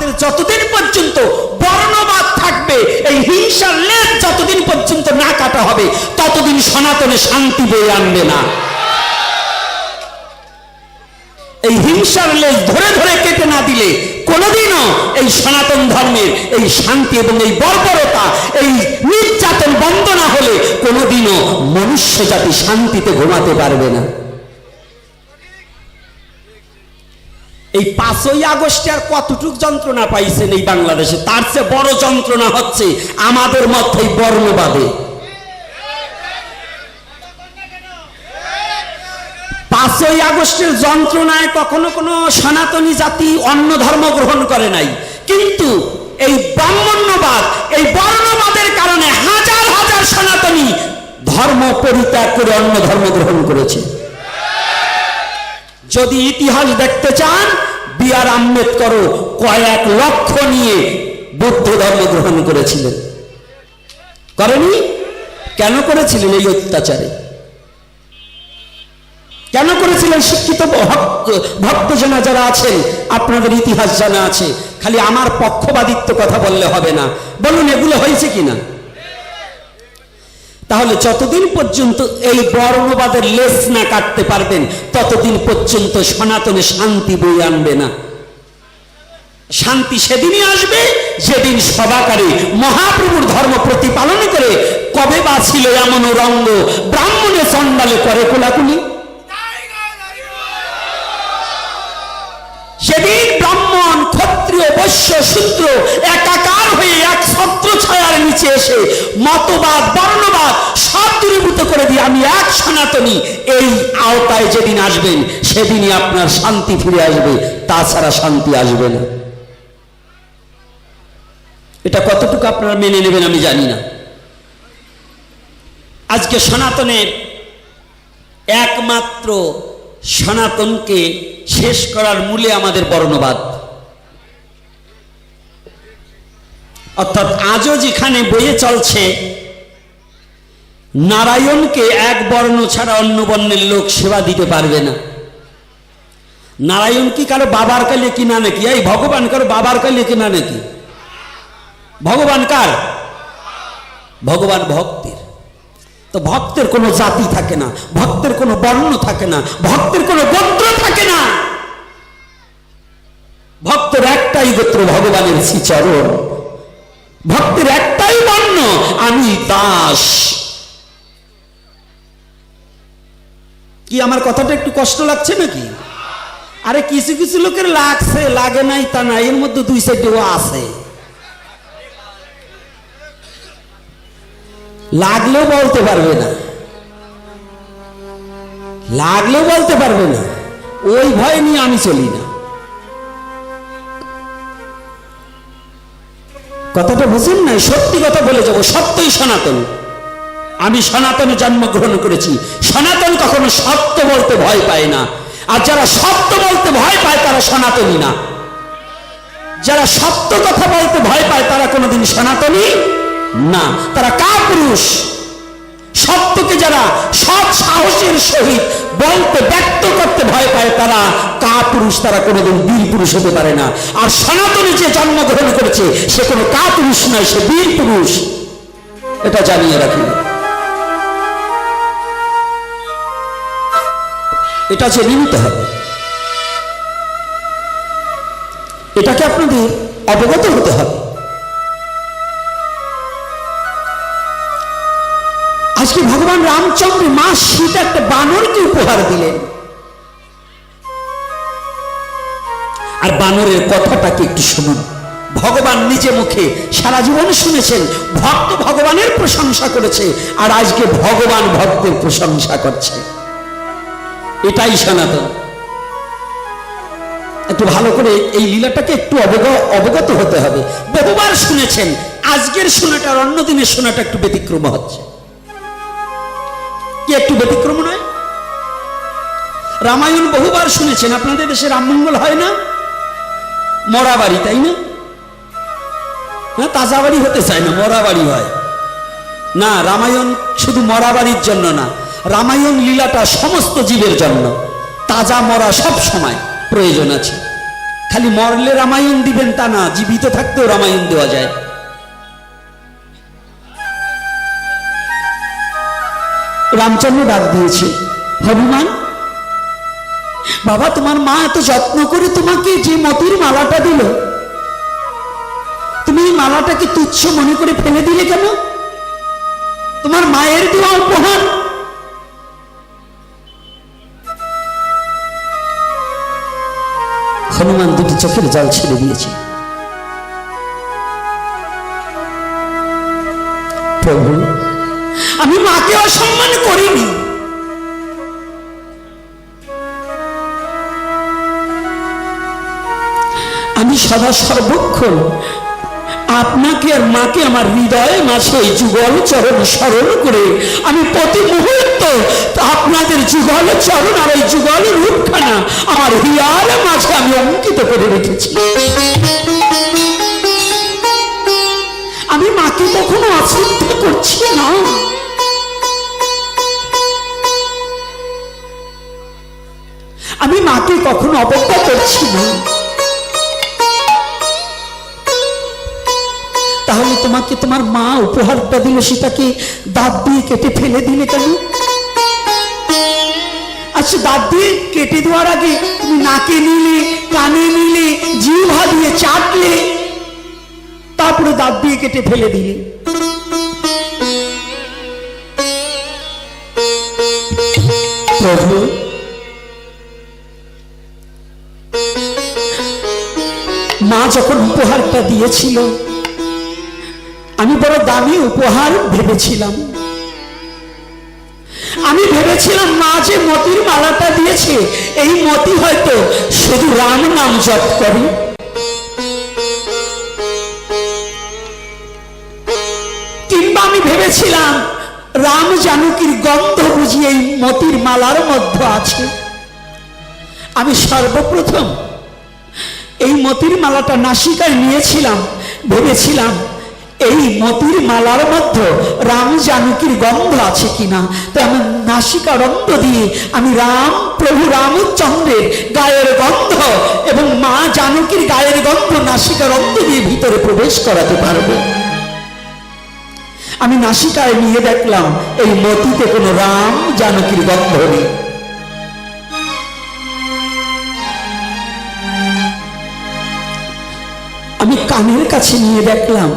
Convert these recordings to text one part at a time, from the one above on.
আমাদের যতদিন পর্যন্ত বর্ণবাদ থাকবে, এই হিংসার লেজ যতদিন পর্যন্ত না কাটা হবে, ততদিন সনাতনে শান্তি বয়ে আনবে না। এই হিংসার লেজ ধরে ধরে কেটে না দিলে কোনোদিনও এই সনাতন ধর্মের এই শান্তি এবং এই বর্বরতা, এই নির্যাতন বন্ধ না হলে কোনোদিনও মনুষ্য জাতি শান্তিতে ঘুমাতে পারবে না। এই পাঁচই আগস্টে আর কতটুক যন্ত্রণা পাইছেন এই বাংলাদেশে? তার চেয়ে বড় যন্ত্রণা হচ্ছে আমাদের মধ্যে বর্ণবাদে। পাঁচই আগস্টের যন্ত্রণায় কখনো কোনো সনাতনী জাতি অন্য ধর্ম গ্রহণ করে নাই। কিন্তু এই ব্রাহ্মণ্যবাদ, এই বর্ণবাদের কারণে হাজার হাজার সনাতনী ধর্ম পরিত্যাগ করে অন্য ধর্ম গ্রহণ করেছে। যদি ইতিহাস দেখতে চান বি আর আম্বেদকর কয়েক লক্ষ নিয়ে বৌদ্ধ ধর্ম গ্রহণ করেছিলেন। করেনি? কেন করেছিলেন এই অত্যাচারে? কেন করেছিলেন শিক্ষিত ভক্ত, ভক্তজনা যারা আছেন, আপনাদের ইতিহাস জানা আছে। খালি আমার পক্ষবাদিত্ব কথা বললে হবে না। বলুন, এগুলো হয়েছে কিনা? তাহলে যতদিন পর্যন্ত এই বর্ণবাদের লেস না কাটতে পারবেন, ততদিন পর্যন্ত সনাতনে শান্তি বই আনবে না। শান্তি সেদিনই আসবে, যেদিন সবাকারে মহাপ্রভুর ধর্ম প্রতিপালন করে কবে বা ছিল এমন রঙ্গ ব্রাহ্মণে চন্ডালে করে কোলাকুলি। সেদিন ব্রাহ্মণ, ক্ষত্রিয়, বৈশ্য, শূদ্র, একাকার ছায়ার নিচে এসে মতবাদ, বর্ণবাদ সব দূরীভূত করে দিয়ে আমি এক সনাতনী এই আওতায় যেদিন আসবেন, সেদিনই আপনার শান্তি ফিরে আসবে। তাছাড়া শান্তি আসবে না। এটা কতটুকু আপনারা মেনে নেবেন আমি জানি না। আজকে সনাতনের একমাত্র সনাতনকে শেষ করার মূলে আমাদের বর্ণবাদ। অর্থাৎ আজও যেখানে বয়ে চলছে, নারায়ণকে এক বর্ণ ছাড়া অন্য বর্ণের লোক সেবা দিতে পারবে না। নারায়ণ কি কারও বাবার কালে কিনা নাকি? এই ভগবান কারও বাবার কালে কিনা নাকি? ভগবান কার? ভগবান ভক্তের। তো ভক্তের কোনো জাতি থাকে না, ভক্তের কোনো বর্ণ থাকে না, ভক্তের কোনো গোত্র থাকে না। ভক্তের একটাই গোত্র ভগবানের শ্রীচরণ। ভক্তের একটাই বর্ণ আমি দাস। কি আমার কথাটা একটু কষ্ট লাগছে নাকি? আরে কিছু কিছু লোকের লাগছে, লাগে নাই তা না এর মধ্যে দুই সাইডেও আছে। লাগলেও বলতে পারবে না। লাগলেও বলতে পারবে না। ওই ভয় নিয়ে আমি চলি না। কথাটা বুঝুন না সত্যি কথা বলে যাব, সত্যই সনাতন। আমি সনাতনে জন্মগ্রহণ করেছি। সনাতন কখনো সত্য বলতে ভয় পায় না। আর যারা সত্য বলতে ভয় পায়, তারা সনাতনী না। যারা সত্য কথা বলতে ভয় পায়, তারা কোনোদিন সনাতনী না। তারা কা পুরুষ সত্যকে যারা সৎ সাহসের সহিত বলতে ব্যক্ত করতে ভয় পায় তারা। কা পুরুষ তারা কোনোদিন বীর পুরুষ হতে পারে না। আর সনাতনী যে জন্মগ্রহণ করেছে, সে কোনো কা পুরুষ নয়, সে বীর পুরুষ। এটা জানিয়ে রাখি। এটা জেনে নিতে হবে, এটাকে আপনাদের অবগত হতে হবে। ভগবান রামচন্দ্র মা সীতা একটা বানরকে উপহার দিলেন। আর বানরের কথাটাকে একটু শুনুন। ভগবান নিজে মুখে সারা জীবন শুনেছেন, ভক্ত ভগবানের প্রশংসা করেছে, আর আজকে ভগবান ভক্তের প্রশংসা করছে। এটাই সনাতন। একটু ভালো করে এই লীলাটাকে একটু অবগ- অবগত হতে হবে। বহুবার শুনেছেন, আজকের শোনাটার অন্য দিনের শোনাটা একটু ব্যতিক্রম হচ্ছে। কি একটু ব্যতিক্রম নয়? রামায়ণ বহুবার শুনেছেন, আপনাদের দেশে রামমঙ্গল হয় না? মরা বাড়ি তাই না? হ্যাঁ তাজা বাড়ি হতে চায় না মরা বাড়ি হয়। না, রামায়ণ শুধু মরা বাড়ির জন্য না, রামায়ণ লীলাটা সমস্ত জীবের জন্য। তাজা মরা সব সময় প্রয়োজন আছে। খালি মরলে রামায়ণ দিবেন তা না, জীবিত থাকতেও রামায়ণ দেওয়া যায়। রামচন্দ্র ডাক দিয়েছে। হনুমান, বাবা, তোমার মা এত যত্ন করে তোমাকে যে মতির মালাটা দিল, তুমি এই মালাটাকে তুচ্ছ মনে করে ফেলে দিলে কেন? তোমার মায়ের দেওয়া উপহার। হনুমান দুটি চোখের জল ছেড়ে দিয়েছে। প্রভু আমি মাকে অসম্মান করিনি। আমি সদা সর্বক্ষণ আপনাকে আর মাকে আমার হৃদয়ে মাসে যুগল চরণ স্মরণ করে আমি প্রতি মুহূর্ত আপনাদের যুগল চরণ আর এই যুগল রূপখানা আমার হিয়ার মাঝে আমি অঙ্কিত করে রেখেছি। আমি মাকে কখনো অশ্রদ্ধা করছি না। আমি মাকে কখনো অবজ্ঞা করছি না। তাহলে তোমাকে তোমার মা উপহারটা দিল সেটাকে দাঁত দিয়ে কেটে ফেলে দিলে কেন? আচ্ছা দাঁত দিয়ে কেটে দেওয়ার আগে তুমি নাকে নিলে, কানে নিলে, জিহ্বা দিয়ে চাটলে, তারপরে দাঁত দিয়ে কেটে ফেলে দিলে। প্রভু মা যখন উপহারটা দিয়েছিল, আমি বড় দামি উপহার ভেবেছিলাম। আমি ভেবেছিলাম, মা যে মতির মালাটা দিয়েছে, এই মতি হয়তো শুধু রাম নাম জপ করে। কিংবা আমি ভেবেছিলাম, রাম জানকীর গন্ধ বুঝি এই মতির মালার মধ্যে আছে। আমি সর্বপ্রথম এই মতির মালাটা নাসিকায় নিয়েছিলাম, ভেবেছিলাম, এই মতির মালার মধ্যে রাম জানকীর গন্ধ আছে কিনা? তো আমি নাসিকা রন্ধ দিয়ে আমি রাম প্রভু রামচন্দ্রের গায়ের গন্ধ এবং মা জানকীর গায়ের গন্ধ নাসিকা রন্ধ দিয়ে ভিতরে প্রবেশ করাতে পারব। আমি নাসিকায় নিয়ে দেখলাম, এই মতিতে কোনো রাম জানকীর গন্ধ নেই। আমি কানের কাছে নিয়ে দেখলাম।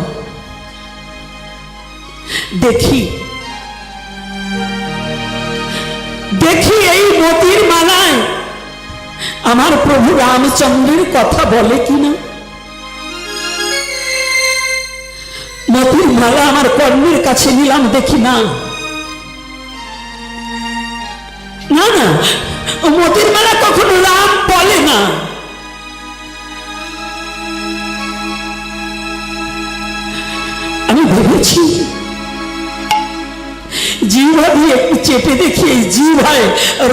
দেখি। দেখি এই মতির মালায় আমার প্রভু রামচন্দ্রের কথা বলে কিনা। মতির মালা আমার কর্মের কাছে নিলাম দেখি না। না না, মতির মালা কখনো রাম বলে না। একটু চেপে দেখি এই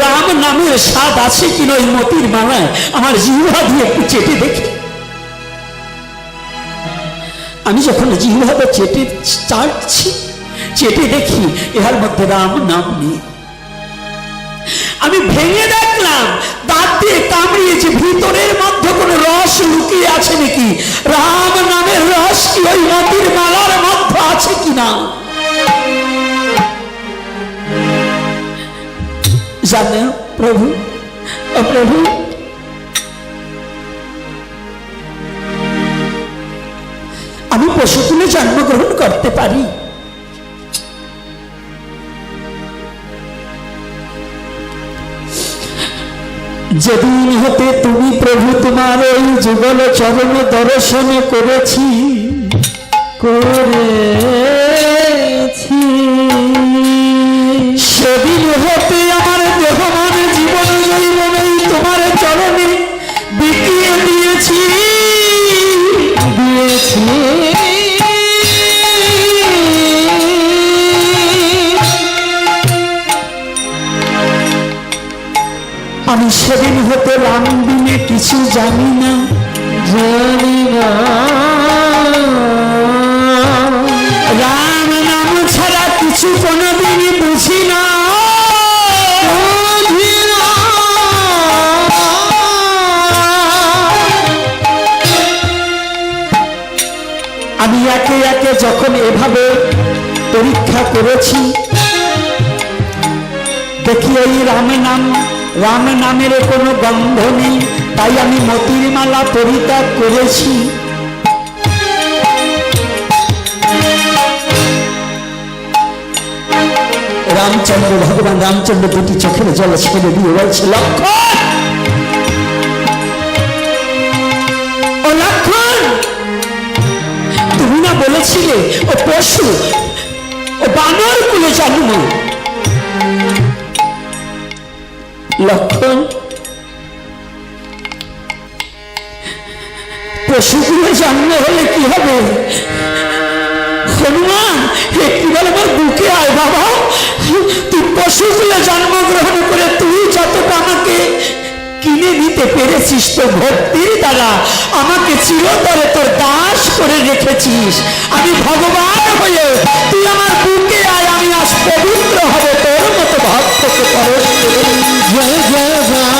রাম নামের স্বাদ আছে কিনা মতির আমার দিয়ে একটু চেপে দেখি। আমি যখন জিহ্বাটা চেটে চাটছি চেটে দেখি এর মধ্যে রাম নাম নেই। আমি ভেঙে দেখলাম, দাঁত দিয়ে কামড়িয়েছে ভিতরের মধ্যে কোনো রস লুকিয়ে আছে নাকি? রাম নামের রস কি ওই কিনা জানে প্রভু প্রভু। আমি পশু তুলে জন্মগ্রহণ করতে পারি। যেদিন হতে তুমি প্রভু তোমার এই যুগল চরণ দর্শন করেছি করেছি সেদিন হতে আমার দেহমান জীবন জৈবনেই তোমার চরণে বিকিয়ে দিয়েছি। দিয়েছি। আমি সেদিন হতে রাম দিনে কিছু জানি না। জানি না। কিছু কোনোদিন বুঝি না। আমি একে একে যখন এভাবে পরীক্ষা করেছি, দেখি এই রামে নাম, রাম নামের কোনো গন্ধ নেই, তাই আমি মতির মালা পরিত্যাগ করেছি। রামচন্দ্র, ভগবান রামচন্দ্র দুটি চোখের জল ছেড়ে দিয়ে বলছে, লক্ষণ! ও লক্ষণ! তুমি না বলেছিলে, ও পশু, ও বানর কুলে জন্ম। লক্ষণ! পশুগুলো জন্ম হলে কি হবে? হনুমান একটু বলে আমার বুকে আয় বাবা। তুই পশুগুলো জন্মগ্রহণ করে তুই যতটা আমাকে কিনে নিতে পেরেছিস তো ভক্তির দ্বারা আমাকে চিরতরে তোর দাস করে রেখেছিস। আমি ভগবান হয়ে তুই আমার বুকে আয় আমি আজ পবিত্র হব তোর মতো ভক্তকে পরশ। জয় জয় জয়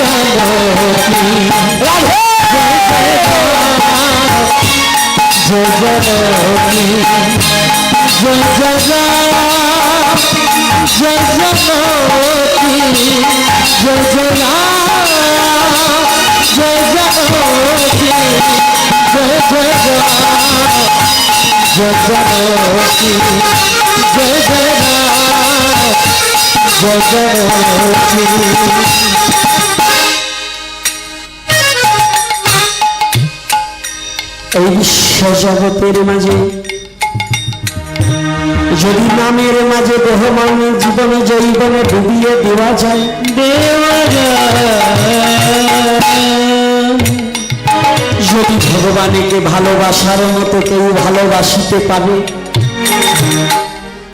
জয় রাধে। জয় লক্ষ্মী জয় রাম জয় লক্ষ্মী জয় রাম জয় লক্ষ্মী জয় রাম জয় লক্ষ্মী জয় রাম জয় জয় এই বিশ্ব জগতের মাঝে যদি নামের মাঝে দেহ মানে জীবনে জৈবনে ডুবিয়ে দেওয়া যায় দেওয়া যদি ভগবানকে ভালোবাসার মতো কেউ ভালোবাসিতে পারে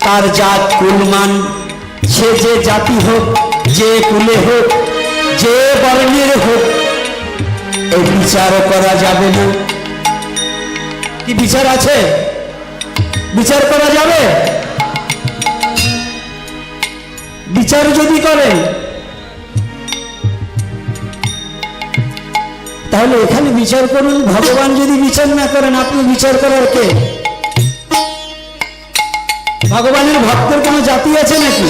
তার জাত কুলমান সে যে জাতি হোক যে কুলে হোক যে বর্ণের হোক এই বিচার করা যাবে না। কি বিচার আছে? বিচার করা যাবে? বিচার যদি করেন তাহলে এখানে বিচার করুন, ভগবান যদি বিচার না করেন, আপনি বিচার করার কে? ভগবানের ভক্তের কোনো জাতি আছে নাকি?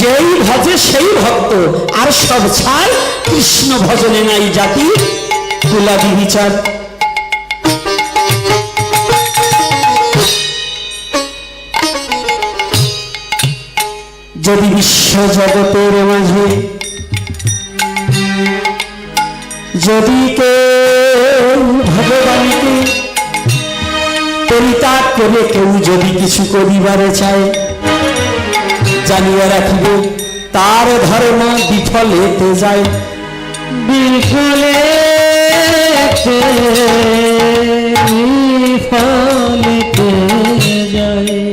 যেই ভজে সেই ভক্ত, আর সব ছাড় কৃষ্ণ ভজনে নাই জাতি। কুলাদি বিচার। যদি বিশ্ব জগতের মাঝে, যদি কেউ ভগবানকে পরিত্যাগ করে, কেউ যদি কিছু করিবারে চায়, জানিয়া রাখিব, তার ধর্ম বিফলেতে যায়। বিফলে বিফলেতে যায়।